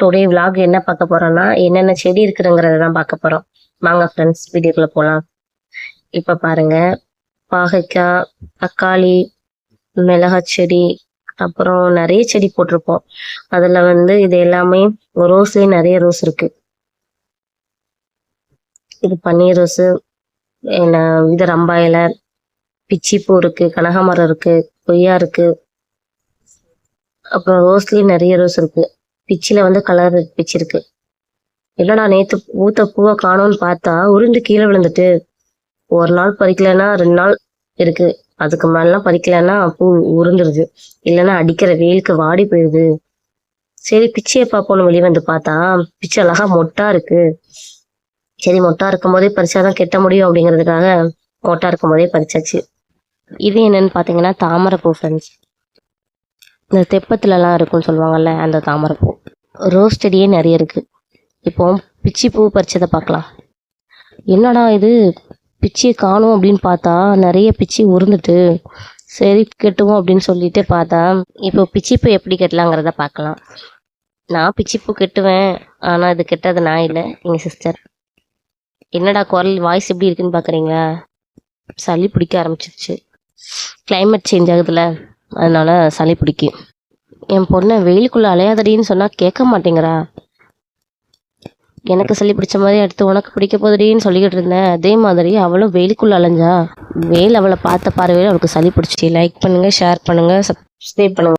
Today vlog என்ன பார்க்க போறோம்னா என்னென்ன செடி இருக்குதுங்கிறத தான் பார்க்க போறோம். வாங்க ஃப்ரெண்ட்ஸ் வீடியோக்குள்ள போகலாம் இப்போ பாருங்க பாகைக்காய் தக்காளி மிளகாய் செடி அப்புறம் நிறைய செடி போட்டிருப்போம். அதில் வந்து இது எல்லாமே ரோஸ்லேயே நிறைய ரோஸ் இருக்கு. இது பன்னீர் ரோஸு என்ன இது ரம்பா இலை பிச்சிப்பூ இருக்கு கனகாமரம் இருக்கு கொய்யா இருக்கு. அப்புறம் ரோஸ்லேயும் நிறைய ரோஸ் இருக்கு. பிச்சில் வந்து கலர் பிச்சிருக்கு. இருக்கு என்னடா நேற்று ஊத்த பூவை காணோம்னு பார்த்தா உருண்டு கீழே விழுந்துட்டு. ஒரு நாள் பறிக்கலைன்னா ரெண்டு நாள் இருக்கு. அதுக்கு மேலாம் பறிக்கலைன்னா பூ உருந்துருது இல்லைன்னா அடிக்கிற வெயிலுக்கு வாடி போயிடுது சரி பிச்சையை பார்ப்போம்னு வெளியே வந்து பார்த்தா பிச்சை அழகா மொட்டா இருக்கு. சரி மொட்டா இருக்கும் போதே பறிச்சாதான் கெட்ட முடியும் அப்படிங்கிறதுக்காக மொட்டா இருக்கும் போதே பறிச்சாச்சு. இது என்னன்னு பார்த்தீங்கன்னா தாமரை பூ ஃப்ரெண்ட்ஸ் இந்த தெப்பத்துலலாம் இருக்கும்னு சொல்லுவாங்கல்ல அந்த தாமரைப்பூ. ரோஸ் செடியே நிறைய இருக்குது இப்போ பிச்சி பூ பறிச்சதை பார்க்கலாம். என்னடா இது? பிச்சியை காணும் அப்படின்னு பார்த்தா நிறைய பிச்சி உருந்துட்டு சரி கெட்டுவோம் அப்படின்னு சொல்லிட்டு பார்த்தா இப்போ பிச்சிப்பூ எப்படி கெட்டலாங்கிறத பார்க்கலாம். நான் பிச்சிப்பூ கெட்டுவேன் ஆனால் இது கெட்டது நான் இல்லை எங்கள் சிஸ்டர் என்னடா குரல் வாய்ஸ் எப்படி இருக்குன்னு பார்க்குறீங்களா? சளி பிடிக்க ஆரம்பிச்சிருச்சு. கிளைமேட் சேஞ்ச் ஆகுதுல்ல அதனால சளி பிடிக்கும். என் பொண்ணை வெயிலுக்குள்ள அலையாதடின்னு சொன்னா கேட்க மாட்டேங்கிறா. எனக்கு சளி பிடிச்ச மாதிரி அடுத்து உனக்கு பிடிக்க போதுடின்னு சொல்லிக்கிட்டு இருந்தேன் அதே மாதிரி அவளும் வெயிலுக்குள்ள அலைஞ்சா. வெயில் அவளை பார்த்த பார்வையில் அவளுக்கு சளி பிடிச்சி லைக் பண்ணுங்க ஷேர் பண்ணுங்க சப்ஸ்கிரைப் பண்ணுங்கள்